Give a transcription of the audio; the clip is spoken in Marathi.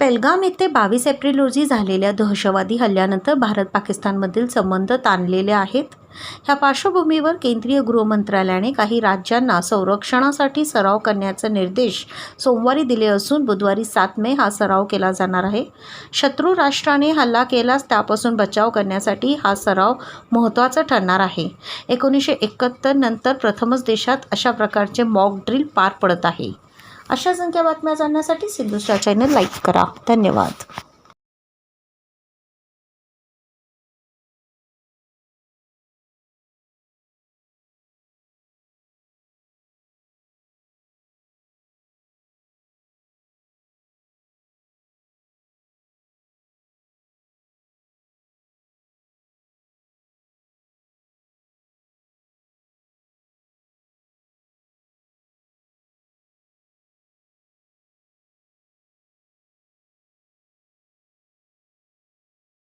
पेलगाम येथे बावीस एप्रिल रोजी झालेल्या दहशतवादी हल्ल्यानंतर भारत पाकिस्तानमधील संबंध ताणलेले आहेत. ह्या पार्श्वभूमीवर केंद्रीय गृहमंत्रालयाने काही राज्यांना संरक्षणासाठी सराव करण्याचे निर्देश सोमवारी दिले असून बुधवारी सात मे हा सराव केला जाणार आहे. शत्रू राष्ट्राने हल्ला केलास त्यापासून बचाव करण्यासाठी हा सराव महत्त्वाचा ठरणार आहे. एकोणीसशे एकाहत्तर नंतर प्रथमच देशात अशा प्रकारचे मॉक ड्रिल पार पडत आहे. अशा संख्या बातम्या जाणण्यासाठी सिद्धूच्या चॅनल लाईक करा. धन्यवाद.